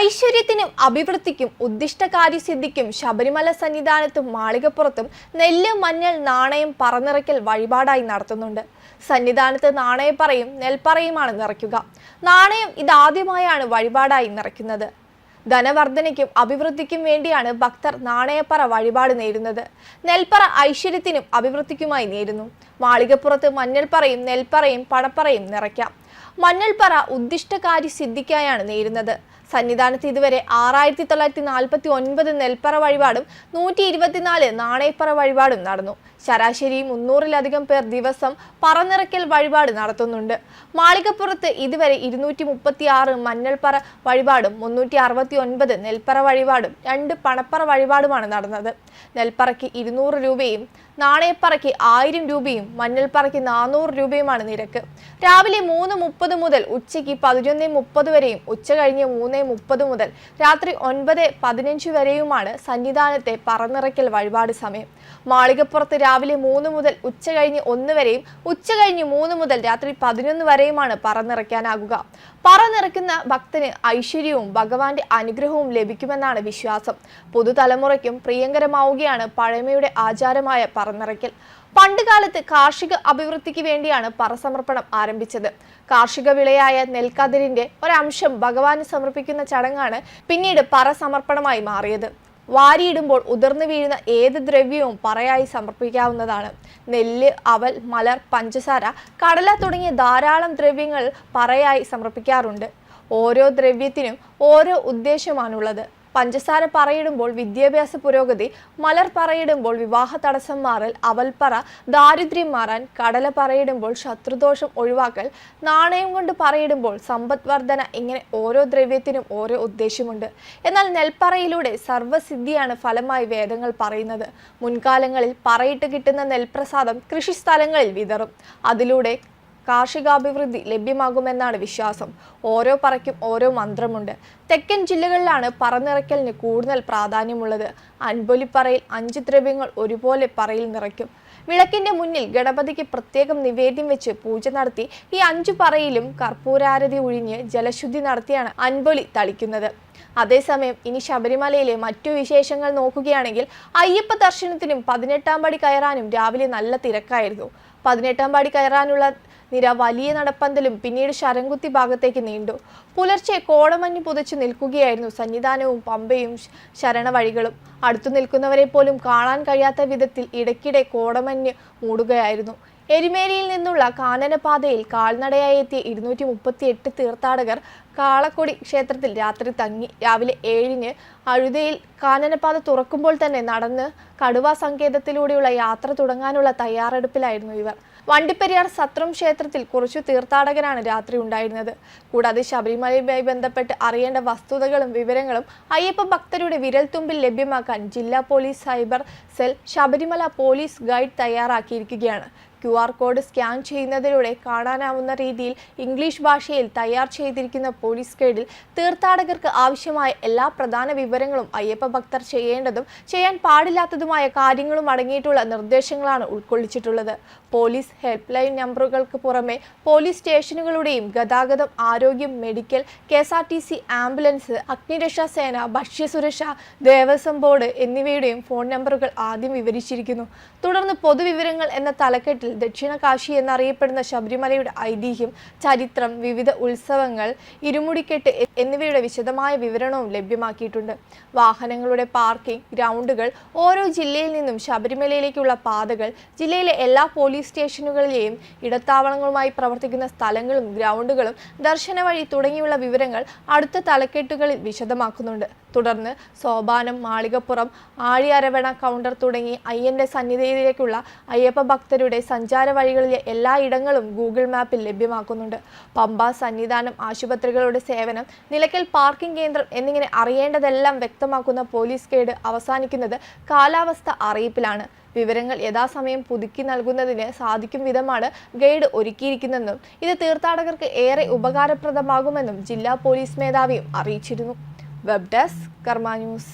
ഐശ്വര്യത്തിനും അഭിവൃദ്ധിക്കും ഉദ്ദിഷ്ടകാര്യസിദ്ധിക്കും ശബരിമല സന്നിധാനത്തും മാളികപ്പുറത്തും നെല്ല് മഞ്ഞൾ നാണയം പറന്നിറക്കൽ വഴിപാടായി നടത്തുന്നുണ്ട്. സന്നിധാനത്ത് നാണയപ്പറയും നെൽപ്പറയുമാണ് നിറയ്ക്കുക. നാണയം ഇതാദ്യമായാണ് വഴിപാടായി നിറയ്ക്കുന്നത്. ധനവർദ്ധനയ്ക്കും അഭിവൃദ്ധിക്കും വേണ്ടിയാണ് ഭക്തർ നാണയപ്പറ വഴിപാട് നേരുന്നത്. നെൽപ്പറ ഐശ്വര്യത്തിനും അഭിവൃദ്ധിക്കുമായി നേരുന്നു. മാളികപ്പുറത്ത് മഞ്ഞൾപ്പറയും നെൽപ്പറയും പണപ്പറയും നിറയ്ക്കാം. മഞ്ഞൾപ്പറ ഉദ്ദിഷ്ടകാര്യ സിദ്ധിക്കായാണ് നേരുന്നത്. സന്നിധാനത്ത് ഇതുവരെ ആറായിരത്തി തൊള്ളായിരത്തി നാൽപ്പത്തി ഒൻപത് നെൽപ്പറ വഴിപാടും നൂറ്റി ഇരുപത്തിനാല് നാണയപ്പറ വഴിപാടും നടന്നു. ശരാശരി മുന്നൂറിലധികം പേർ ദിവസം പറന്നിറക്കൽ വഴിപാട് നടത്തുന്നുണ്ട്. മാളികപ്പുറത്ത് ഇതുവരെ ഇരുന്നൂറ്റി മുപ്പത്തി ആറ് മഞ്ഞൾപ്പറ വഴിപാടും മുന്നൂറ്റി അറുപത്തി ഒൻപത് നെൽപ്പറ വഴിപാടും രണ്ട് പണപ്പറ വഴിപാടുമാണ് നടന്നത്. നെൽപ്പറയ്ക്ക് ഇരുന്നൂറ് രൂപയും നാണയപ്പറയ്ക്ക് ആയിരം രൂപയും മഞ്ഞൾപ്പറയ്ക്ക് നാനൂറ് രൂപയുമാണ് നിരക്ക്. രാവിലെ മൂന്ന് മുപ്പത് മുതൽ ഉച്ചയ്ക്ക് പതിനൊന്ന് മുപ്പത് വരെയും ഉച്ച കഴിഞ്ഞ് മൂന്ന് മുപ്പത് മുതൽ രാത്രി ഒൻപത് പതിനഞ്ച് വരെയുമാണ് സന്നിധാനത്തെ പറന്നിറക്കൽ വഴിപാട് സമയം. മാളികപ്പുറത്ത് രാവിലെ മൂന്ന് മുതൽ ഉച്ച കഴിഞ്ഞ് ഒന്ന് വരെയും ഉച്ച കഴിഞ്ഞ് മൂന്ന് മുതൽ രാത്രി പതിനൊന്ന് വരെയുമാണ് പറന്നിറക്കാനാകുക പറന്നിറക്കുന്ന ഭക്തന് ഐശ്വര്യവും ഭഗവാന്റെ അനുഗ്രഹവും ലഭിക്കുമെന്നാണ് വിശ്വാസം. പുതുതലമുറയ്ക്കും പ്രിയങ്കരമാവുകയാണ് പഴമയുടെ ആചാരമായ പറന്നിറക്കൽ പണ്ടുകാലത്ത് കാർഷിക അഭിവൃദ്ധിക്ക് വേണ്ടിയാണ് പറസമർപ്പണം ആരംഭിച്ചത്. കാർഷിക വിളയായ നെൽക്കതിരിന്റെ ഒരംശം ഭഗവാന് സമർപ്പിക്കുന്ന ചടങ്ങാണ് പിന്നീട് പറസമർപ്പണമായി മാറിയത്. വാരിയിടുമ്പോൾ ഉതിർന്നു വീഴുന്ന ഏത് ദ്രവ്യവും പറയായി സമർപ്പിക്കാവുന്നതാണ്. നെല്ല് അവൽ മലർ പഞ്ചസാര കടല തുടങ്ങിയ ധാരാളം ദ്രവ്യങ്ങൾ പറയായി സമർപ്പിക്കാറുണ്ട്. ഓരോ ദ്രവ്യത്തിനും ഓരോ ഉദ്ദേശമാണുള്ളത്. പഞ്ചസാര പറയിടുമ്പോൾ വിദ്യാഭ്യാസ പുരോഗതി മലർ പറയിടുമ്പോൾ വിവാഹ തടസ്സം മാറൽ അവൽപ്പറ ദാരിദ്ര്യം മാറാൻ കടല പറയിടുമ്പോൾ ശത്രുദോഷം ഒഴിവാക്കൽ നാണയം കൊണ്ട് പറയിടുമ്പോൾ സമ്പദ് വർധന ഇങ്ങനെ ഓരോ ദ്രവ്യത്തിനും ഓരോ ഉദ്ദേശമുണ്ട് എന്നാൽ നെൽപ്പറയിലൂടെ സർവസിദ്ധിയാണ് ഫലമായി വേദങ്ങൾ പറയുന്നത്. മുൻകാലങ്ങളിൽ പറയിട്ട് കിട്ടുന്ന നെൽപ്രസാദം കൃഷിസ്ഥലങ്ങളിൽ വിതറും. അതിലൂടെ കാർഷികാഭിവൃദ്ധി ലഭ്യമാകുമെന്നാണ് വിശ്വാസം. ഓരോ പറയ്ക്കും ഓരോ മന്ത്രമുണ്ട്. തെക്കൻ ജില്ലകളിലാണ് പറന്നിറക്കലിന് കൂടുതൽ പ്രാധാന്യമുള്ളത്. അൻപൊലിപ്പറയിൽ അഞ്ച് ദ്രവ്യങ്ങൾ ഒരുപോലെ പറയിൽ നിറയ്ക്കും. വിളക്കിന്റെ മുന്നിൽ ഗണപതിക്ക് പ്രത്യേകം നിവേദ്യം വെച്ച് പൂജ നടത്തി ഈ അഞ്ചു പറയിലും കർപ്പൂരാരതി ഒഴിഞ്ഞ് ജലശുദ്ധി നടത്തിയാണ് അൻപൊലി തളിക്കുന്നത്. അതേസമയം ഇനി ശബരിമലയിലെ മറ്റു വിശേഷങ്ങൾ നോക്കുകയാണെങ്കിൽ അയ്യപ്പ ദർശനത്തിനും പതിനെട്ടാം പടി കയറാനും രാവിലെ നല്ല തിരക്കായിരുന്നു. പതിനെട്ടാം പാടി കയറാനുള്ള നിര വലിയ നടപ്പന്തലും പിന്നീട് ശരംകുത്തി ഭാഗത്തേക്ക് നീണ്ടു. പുലർച്ചെ കോടമഞ്ഞ് പുതച്ചു നിൽക്കുകയായിരുന്നു സന്നിധാനവും പമ്പയും ശരണവഴികളും. അടുത്തു നിൽക്കുന്നവരെ പോലും കാണാൻ കഴിയാത്ത വിധത്തിൽ ഇടയ്ക്കിടെ കോടമഞ്ഞ് മൂടുകയായിരുന്നു. എരുമേലിയിൽ നിന്നുള്ള കാനനപാതയിൽ കാൽനടയായി എത്തിയ ഇരുന്നൂറ്റി മുപ്പത്തി എട്ട് തീർത്ഥാടകർ കാളക്കൊടി ക്ഷേത്രത്തിൽ രാത്രി തങ്ങി. രാവിലെ ഏഴിന് അഴുതയിൽ കാനനപാത തുറക്കുമ്പോൾ തന്നെ നടന്ന് കടുവ സങ്കേതത്തിലൂടെയുള്ള യാത്ര തുടങ്ങാനുള്ള തയ്യാറെടുപ്പിലായിരുന്നു ഇവർ. വണ്ടിപ്പെരിയാർ സത്രം ക്ഷേത്രത്തിൽ കുറച്ചു തീർത്ഥാടകരാണ് രാത്രി ഉണ്ടായിരുന്നത്. കൂടാതെ ശബരിമലയുമായി ബന്ധപ്പെട്ട് അറിയേണ്ട വസ്തുതകളും വിവരങ്ങളും അയ്യപ്പ ഭക്തരുടെ വിരൽത്തുമ്പിൽ ലഭ്യമാക്കാൻ ജില്ലാ police cyber cell Sabarimala police guide തയ്യാറാക്കിയിരിക്കുകയാണ്. Q R code scan ചെയ്യുന്നതിലൂടെ കാണാനാവുന്ന രീതിയിൽ ഇംഗ്ലീഷ് ഭാഷയിൽ തയ്യാർ ചെയ്തിരിക്കുന്ന പോലീസ് ഗൈഡിൽ തീർത്ഥാടകർക്ക് ആവശ്യമായ എല്ലാ പ്രധാന വിവരങ്ങളും അയ്യപ്പ ഭക്തർ ചെയ്യേണ്ടതും ചെയ്യാൻ പാടില്ലാത്തതുമായ കാര്യങ്ങളും അടങ്ങിയിട്ടുള്ള നിർദ്ദേശങ്ങളാണ് ഉൾക്കൊള്ളിച്ചിട്ടുള്ളത്. പോലീസ് ഹെൽപ്പ് ലൈൻ നമ്പറുകൾക്ക് പുറമെ പോലീസ് സ്റ്റേഷനുകളുടെയും ഗതാഗതം ആരോഗ്യം medical K S R T C ambulance അഗ്നിരക്ഷാ സേന ഭക്ഷ്യസുരക്ഷ ദേവസ്വം ബോർഡ് എന്നിവയുടെയും ഫോൺ നമ്പറുകൾ ആദ്യം വിവരിച്ചിരിക്കുന്നു. തുടർന്ന് പൊതുവിവരങ്ങൾ എന്ന തലക്കെട്ടിൽ ദക്ഷിണ കാശി എന്നറിയപ്പെടുന്ന ശബരിമലയുടെ ഐതിഹ്യം ചരിത്രം വിവിധ ഉത്സവങ്ങൾ ഇരുമുടിക്കെട്ട് എന്നിവയുടെ വിശദമായ വിവരണവും ലഭ്യമാക്കിയിട്ടുണ്ട്. വാഹനങ്ങളുടെ പാർക്കിംഗ് ഗ്രൗണ്ടുകൾ ഓരോ ജില്ലയിൽ നിന്നും ശബരിമലയിലേക്കുള്ള പാതകൾ ജില്ലയിലെ എല്ലാ പോലീസ് സ്റ്റേഷനുകളിലെയും ഇടത്താവളങ്ങളുമായി പ്രവർത്തിക്കുന്ന സ്ഥലങ്ങളും ഗ്രൗണ്ടുകളും ദർശന വഴി തുടങ്ങിയുള്ള വിവരങ്ങൾ അടുത്ത തലക്കെട്ടുകളിൽ വിശദമാക്കുന്നുണ്ട്. തുടർന്ന് സോപാനം മാളികപ്പുറം ആഴിയരവണ കൗണ്ടർ തുടങ്ങി അയ്യന്റെ സന്നിധിയിലേക്കുള്ള അയ്യപ്പ ഭക്തരുടെ സഞ്ചാര വഴികളിലെ എല്ലാ ഇടങ്ങളും ഗൂഗിൾ മാപ്പിൽ ലഭ്യമാക്കുന്നുണ്ട്. പമ്പ സന്നിധാനം ആശുപത്രികളുടെ സേവനം നിലയ്ക്കൽ പാർക്കിംഗ് കേന്ദ്രം എന്നിങ്ങനെ അറിയേണ്ടതെല്ലാം വ്യക്തമാക്കുന്ന പോലീസ് കേഡ് അവസാനിക്കുന്നത് കാലാവസ്ഥ അറിയിപ്പിലാണ്. വിവരങ്ങൾ യഥാസമയം പുതുക്കി നൽകുന്നതിന് സാധിക്കും വിധമാണ് ഗൈഡ് ഒരുക്കിയിരിക്കുന്നതെന്നും ഇത് തീർത്ഥാടകർക്ക് ഏറെ ഉപകാരപ്രദമാകുമെന്നും ജില്ലാ പോലീസ് മേധാവിയും അറിയിച്ചിരുന്നു. വെബ് ഡെസ്ക് കർമ്മ ന്യൂസ്